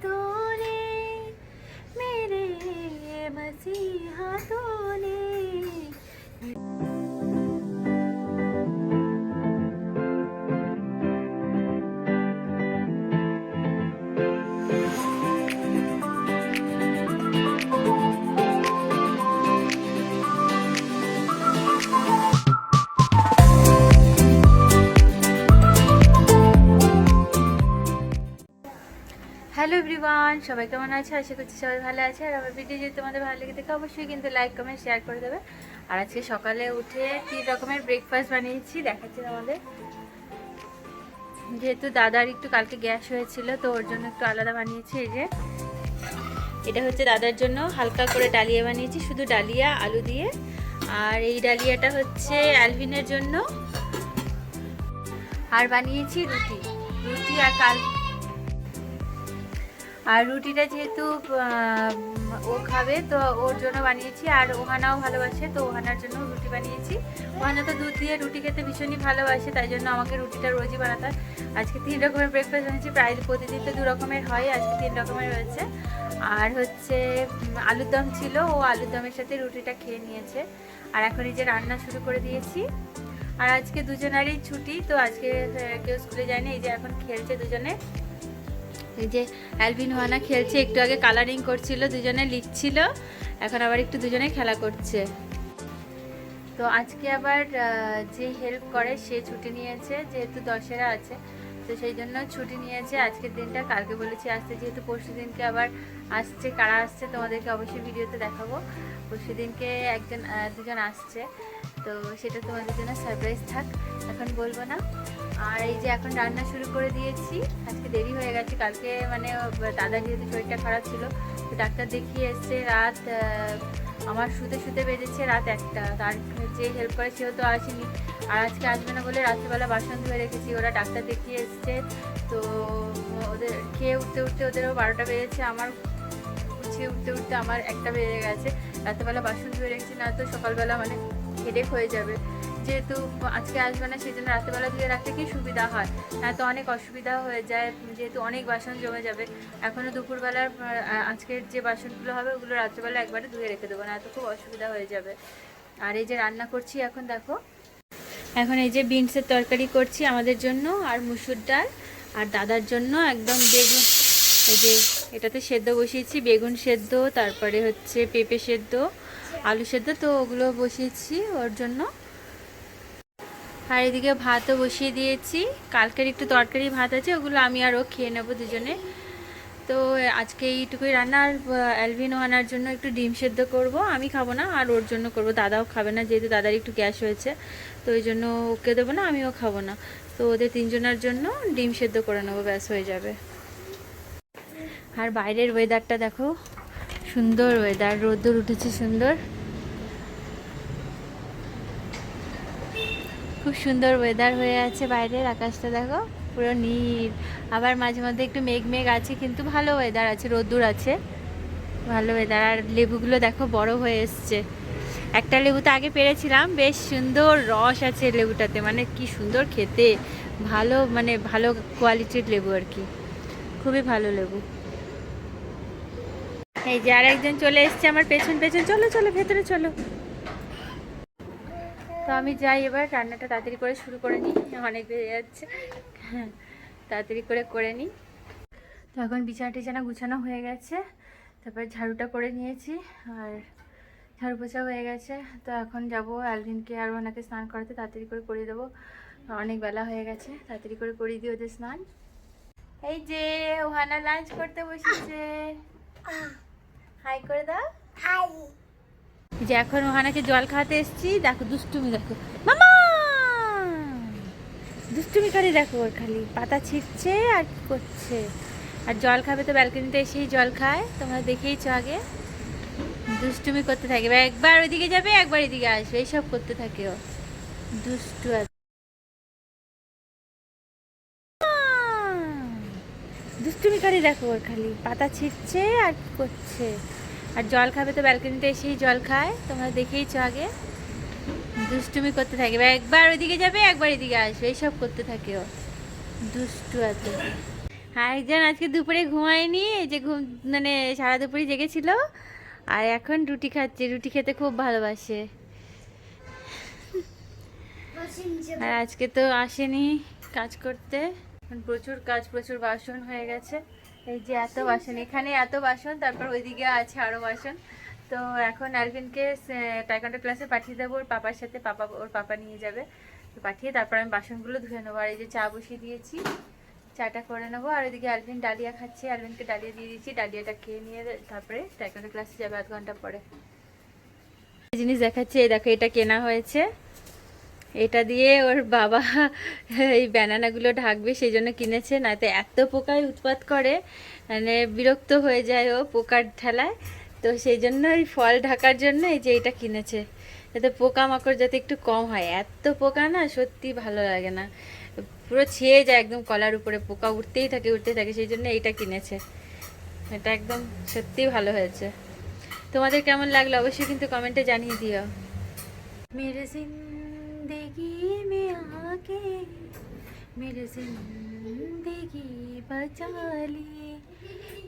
tu. Hello everyone সবাই কেমন আছে? আশা করছি সবাই ভালো আছে। আর আমার ভিডিও যদি তোমাদের ভালো লেগে থাকে, অবশ্যই কিন্তু লাইক কমেন্ট শেয়ার করে দেবে। আর আজকে সকালে উঠে তিন রকমের ব্রেকফাস্ট বানিয়েছি, দেখাচ্ছি তোমাদের। যেহেতু দাদার একটু কালকে গ্যাস হয়েছিল, তো ওর জন্য একটু আলাদা বানিয়েছি, এই যে। এটা হচ্ছে দাদার জন্য হালকা করে ডালিয়া বানিয়েছি, শুধু ডালিয়া, আলু দিয়ে। আর এই ডালিয়াটা হচ্ছে অ্যালভিনের জন্য। আর বানিয়েছি রুটি। রুটি আর কাল আর রুটিটা যেহেতু ও খাবে, তো ওর জন্য বানিয়েছি, আর ওহানাও ভালোবাসে, তো ওহানার জন্য রুটি বানিয়েছি। ওহানা তো দুধ দিয়ে রুটি খেতে ভীষণই ভালোবাসে, তাই জন্য আমাকে রুটিটা রোজই বানাতে হয়। আজকে তিন রকমের ব্রেকফাস্ট বানিয়েছি, প্রায় প্রতিদিন তো দু রকমের হয়, আজকে তিন রকমের রয়েছে আর হচ্ছে আলুর দম ছিল, ও আলুর দমের সাথে রুটিটা খেয়ে নিয়েছে। আর এখন এই যে রান্না শুরু করে দিয়েছি। আর আজকে দুজনারই ছুটি, তো আজকে কেউ স্কুলে যায়নি, এই যে এখন খেলছে দুজনে। এই যে অ্যালভিন ওয়ানা খেলছে, একটু আগে কালারিং করছিল, দুজনে লিখছিল, এখন আবার একটু দুজনে খেলা করছে। তো আজকে আবার যে হেল্প করে, সে ছুটি নিয়েছে, যেহেতু দশেরা আছে তো সেই জন্য ছুটি নিয়েছে। আজকের দিনটা কালকে বলেছি আসতে, যেহেতু পরশু দিনকে আবার আসছে, কারা আসছে তোমাদেরকে অবশ্যই ভিডিওতে দেখাবো। পরশু দিনকে একজন দুজন আসছে। তো সেটা তোমাদের জন্য সারপ্রাইজ থাক, এখন বলব না। আর এই যে এখন রান্না শুরু করে দিয়েছি, আজকে দেরি হয়ে গেছে, কালকে মানে দাদা যেহেতু শরীরটা খারাপ ছিল, তো ডাক্তার দেখিয়ে এসছে রাত আমার শুতে শুতে বেজেছে রাত একটা। তার যে হেল্প করে সেও তো আসেনি। আর আজকে আসবে না বলে রাত্রিবেলা বাসন ধুয়ে রেখেছি। ওরা ডাক্তার দেখিয়ে এসছে। তো ওদের খেয়ে উঠতে উঠতে ওদেরও বারোটা বেজেছে। আমার গুছিয়ে উঠতে উঠতে আমার একটা বেজে গেছে। রাত্রেবেলা বাসন ধুয়ে রেখেছি। না তো সকালবেলা মানে হেডেক হয়ে যাবে। যেহেতু আজকে আসবে না সেই জন্য রাত্রেবেলা ধুয়ে রাখতে কি সুবিধা হয়? না তো অনেক অসুবিধা হয়ে যায়, যেহেতু অনেক বাসন জমে যাবে। এখনও দুপুরবেলার আজকের যে বাসনগুলো হবে, ওগুলো রাত্রেবেলা একবারে ধুয়ে রেখে দেবো না তো খুব অসুবিধা হয়ে যাবে। আর এই যে রান্না করছি এখন, দেখো। এখন এই যে বিনসের তরকারি করছি আমাদের জন্য, আর মুসুর ডাল, আর দাদার জন্য একদম বেগুন, এই যে এটাতে সেদ্ধ বসিয়েছি, বেগুন সেদ্ধ, তারপরে হচ্ছে পেঁপে সেদ্ধ, আলু সেদ্ধ, তো ওগুলো বসিয়েছি ওর জন্য। আর এদিকে ভাতও বসিয়ে দিয়েছি। কালকের একটু তরকারি ভাত আছে, ওগুলো আমি আর ও খেয়ে নেব দুজনে। তো আজকে এইটুকুই রান্না, আর অ্যালভিন আনার জন্য একটু ডিম সেদ্ধ করব। আমি খাব না, আর ওর জন্য করব। দাদাও খাবে না, যেহেতু দাদার একটু গ্যাস হয়েছে, তো ওই জন্য ওকে দেবো না, আমিও খাব না। তো ওদের তিনজনের জন্য ডিম সেদ্ধ করে নেব, ব্যাস হয়ে যাবে। আর বাইরের ওয়েদারটা দেখো, সুন্দর ওয়েদার রোদ্দুর উঠেছে সুন্দর। খুব সুন্দর ওয়েদার হয়ে আছে বাইরের আকাশটা দেখো, পুরো নীল। আবার মাঝে মধ্যে একটু মেঘ মেঘ আছে, কিন্তু ভালো ওয়েদার আছে, রোদ্দুর আছে। ভালো ওয়েদার আর লেবুগুলো দেখো বড় হয়ে এসছে। একটা লেবু তো আগে পেরেছিলাম, বেশ সুন্দর রস আছে লেবুটাতে মানে কি সুন্দর খেতে। ভালো মানে ভালো কোয়ালিটির লেবু আর কি। খুবই ভালো লেবু। এই যে আর একজন চলে এসছে আমার পেছন পেছন। চলো চলো, ভেতরে চলো। তো আমি যাই এবার, রান্নাটা তাড়াতাড়ি করে শুরু করে নিই। অনেক বেড়ে যাচ্ছে। তাড়াতাড়ি করে করে নিই। তো এখন বিছানা টিছানা গুছানো হয়ে গেছে। তারপর ঝাড়ুটা করে নিয়েছি আর ঝাড়ু পোছা হয়ে গেছে। তো এখন যাব অ্যালভিনকে আর ওনাকে স্নান করাতে। তাড়াতাড়ি করে করিয়ে দেবো। অনেক বেলা হয়ে গেছে। তাড়াতাড়ি করে করিয়ে দিই ওদের স্নান। এই যে, ওহানা লাঞ্চ করতে বসেছে। হাই করে দাও এই যে এখন ওহানাকে জল খাওয়াতে এসেছি। দেখো দুষ্টুমি দেখো। মামা! দুষ্টুমি খালি দেখো ওর খালি। পাতা ছিটছে আর কি করছে। আর জল খাবে তো ব্যালকনিতে এসেই জল খায়। তোমরা দেখেইছো আগে। দুষ্টুমি করতে থাকে। একবার ওইদিকে যাবে একবার এদিকে আসবে। এইসব করতে থাকে ও। দুষ্টু খালি দেখো ওর খালি। পাতা ছিটছে আর কি করছে। আর জল খাবে তো ব্যালকনিতে এসেই জল খায়। তোমরা দেখেইছো আগে। দুষ্টুমি করতে থাকে। একবার ওইদিকে যাবে, একবার এদিকে আসবে। এইসব করতে থাকে ও। দুষ্টু আছে আরেকজন আজকে দুপুরে ঘুমায়নি। যে ঘুম মানে সারা দুপুরে জেগেছিল। আর এখন রুটি খাচ্ছে। রুটি খেতে খুব ভালোবাসে। আর আজকে তো আসেনি কাজ করতে। প্রচুর কাজ, প্রচুর বাসন হয়ে গেছে। এই যে এত বাসন, এখানে এত বাসন, তারপর ওইদিকে আছে আরও বাসন। তো এখন আরভিনকে টাইকান্ডো ক্লাসে পাঠিয়ে দেবো, ওর পাপার সাথে পাপা, ওর পাপা নিয়ে যাবে। তো পাঠিয়ে তারপর আমি বাসনগুলো ধুয়ে নেব। আর এই যে চা বসিয়ে দিয়েছি, চাটা করে নেব। আর ওইদিকে আরভিন ডালিয়া খাচ্ছে। আরভিনকে ডালিয়া দিয়ে দিয়েছি, ডালিয়াটা খেয়ে নিয়ে তারপরে টাইকান্ডো ক্লাসে যাবে আধ ঘণ্টা পরে। জিনিস দেখাচ্ছে, এই দেখো, এটা কেনা হয়েছে। এটা দিয়ে ওর বাবা এই ব্যানানাগুলো ঢাকবে, সেই জন্য কিনেছে। না তো এত পোকায় উৎপাত করে মানে বিরক্ত হয়ে যায় ও পোকার ঠেলায়। তো সেই জন্য এই ফল ঢাকার জন্য এই যে এটা কিনেছে। যাতে পোকা মাকড় যাতে একটু কম হয়। এত পোকা না সত্যি ভালো লাগে না। পুরো ছেয়ে যায় একদম কলার উপরে, পোকা উঠতেই থাকে উঠতেই থাকে, সেই জন্য এইটা কিনেছে। এটা একদম সত্যিই ভালো হয়েছে। তোমাদের কেমন লাগল অবশ্যই কিন্তু কমেন্টে জানিয়ে দিও। मेरे ज़िंदगी में आके मेरे ज़िंदगी बचा ली।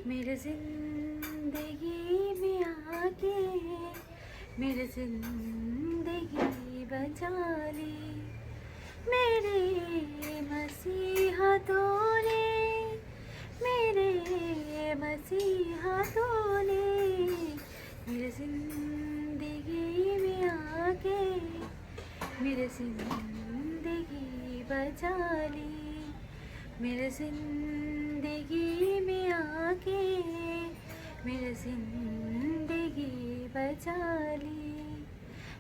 मेरे ज़िंदगी में आके मेरे ज़िंदगी बचा ली। मेरे मसीहा तूने, मेरे मसीहा तूने जिंदगी में आके मेरे जिंदगी बचा ली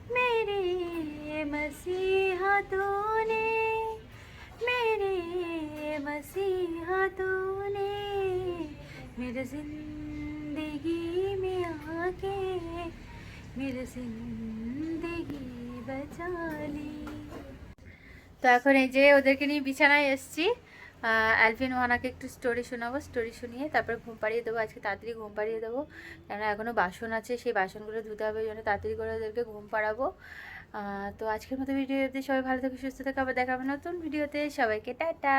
मेरे मसीहा तूने मेरे मसीहा तूने मेरे जिंदगी में आके मेरे जिंदगी बचा ली তো এখন এই যে ওদেরকে নিয়ে বিছানায় এসছি অ্যালভিন ওয়ানাকে একটু স্টোরি শোনাবো স্টোরি শুনিয়ে তারপরে ঘুম পাড়িয়ে দেবো, আজকে তাড়াতাড়ি ঘুম পাড়িয়ে দেবো। কেননা এখনও বাসন আছে, সেই বাসনগুলো ধুতে হবে ওই জন্য তাড়াতাড়ি করে ওদেরকে ঘুম পাড়াবো। তো আজকের মতো ভিডিওতে সবাই ভালো থেকে, সুস্থ থাকে, আবার দেখাবে নতুন ভিডিওতে সবাইকে টাটা।